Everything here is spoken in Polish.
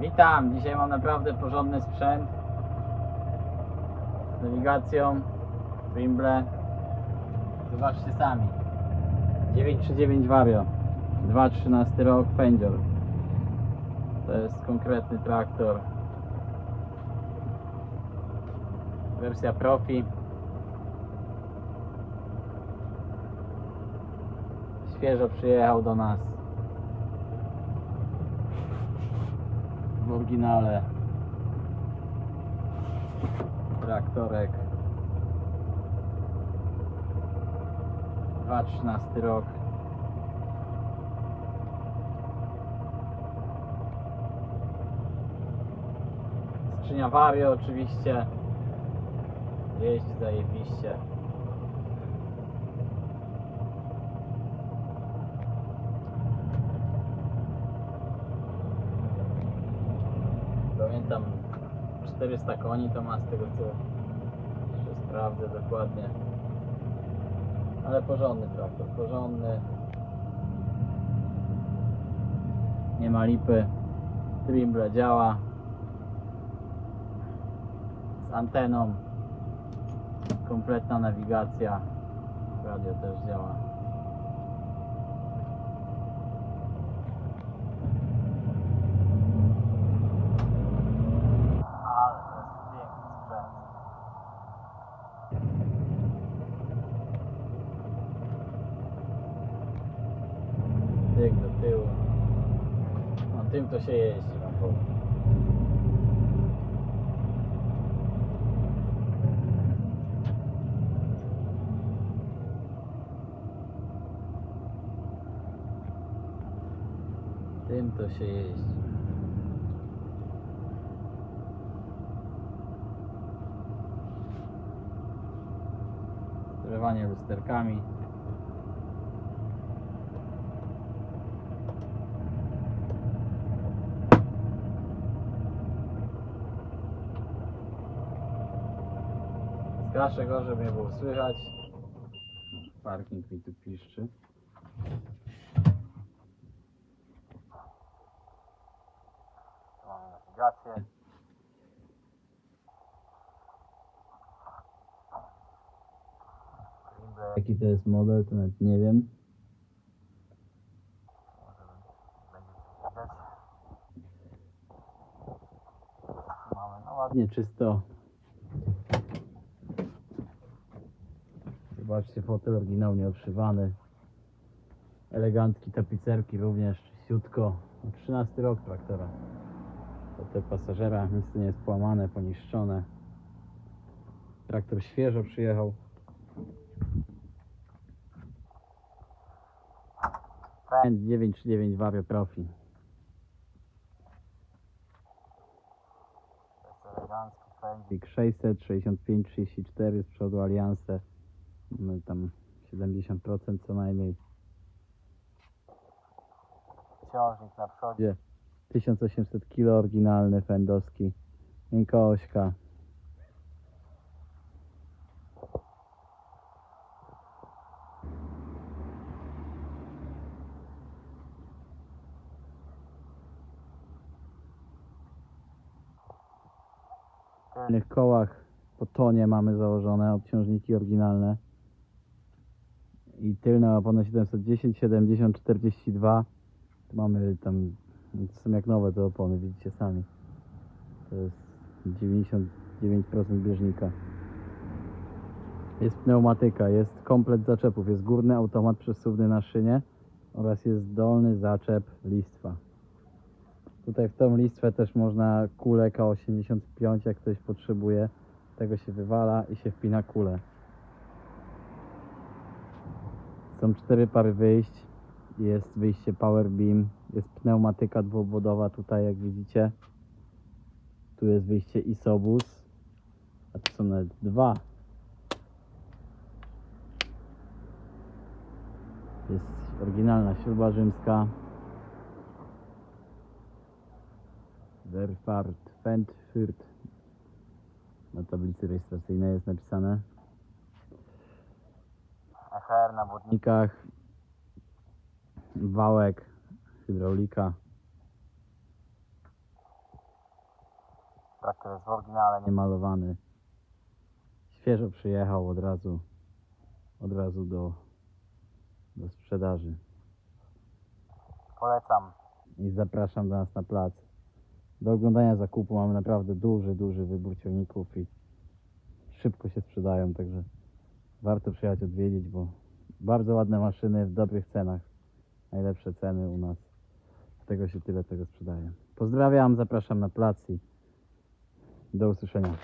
Witam, dzisiaj mam naprawdę porządny sprzęt z nawigacją, Wimble. Zobaczcie sami. 939 Vario, 2.13 rok, pędzior. To jest konkretny traktor. Wersja Profi. Świeżo przyjechał do nas. w oryginale. Traktorek. 2013 rok. Skrzynia Vario oczywiście. Jeździ zajebiście Pamiętam 400 koni to ma z tego co jeszcze sprawdzę dokładnie. Ale porządny traktor, porządny. Nie ma lipy. Trimble działa. Z anteną. Kompletna nawigacja. Radio też działa. Ale to jest piękny sprzęt. Tyk do tyłu. No tym to się jeździ, wam powiem. Tym to się jeździ. sterowanie lusterkami. Skaszę go, żeby mnie było słychać. Parking mi tu piszczy. Mamy nawigację. Jaki to jest model, to nawet nie wiem. Mamy no ładnie czysto. Zobaczcie, fotel oryginalnie obszywany. Elegancki tapicerki również, czyściutko. 13 rok traktora. Fotel pasażera, nic nie jest połamane, poniszczone. Traktor świeżo przyjechał. Pęd 939 Vario Profi. Elegancki pędzik 665 34 z przodu Alliance. Mamy tam 70% co najmniej. Ciążnik na przodzie. 1800 kg oryginalny fendowski. Miękka ośka. W kołach po tonie mamy założone obciążniki oryginalne. I tylne opony 710, 70, 42. Tu mamy tam, to są jak nowe te opony, widzicie sami. To jest 99% bieżnika. Jest pneumatyka, jest komplet zaczepów, jest górny automat przesuwny na szynie oraz jest dolny zaczep listwa. Tutaj w tą listwę też można kulę K85, jak ktoś potrzebuje. Tego się wywala i się wpina kulę. Są cztery pary wyjść. Jest wyjście Power Beam, jest pneumatyka dwuobwodowa tutaj jak widzicie. Tu jest wyjście Isobus, a tu są nawet dwa. Jest oryginalna śruba rzymska. Werfart Fentfurt. Na tablicy rejestracyjnej jest napisane. Na wodnikach. Wałek, hydraulika. Traktor jest w oryginale niemalowany. Świeżo przyjechał od razu, od razu do, do sprzedaży. Polecam i zapraszam do nas na plac. Do oglądania zakupu mamy naprawdę duży, duży wybór ciągników i szybko się sprzedają, także warto przyjechać odwiedzić, bo bardzo ładne maszyny w dobrych cenach. Najlepsze ceny u nas. Dlatego się tyle tego sprzedaje. Pozdrawiam, zapraszam na plac i do usłyszenia.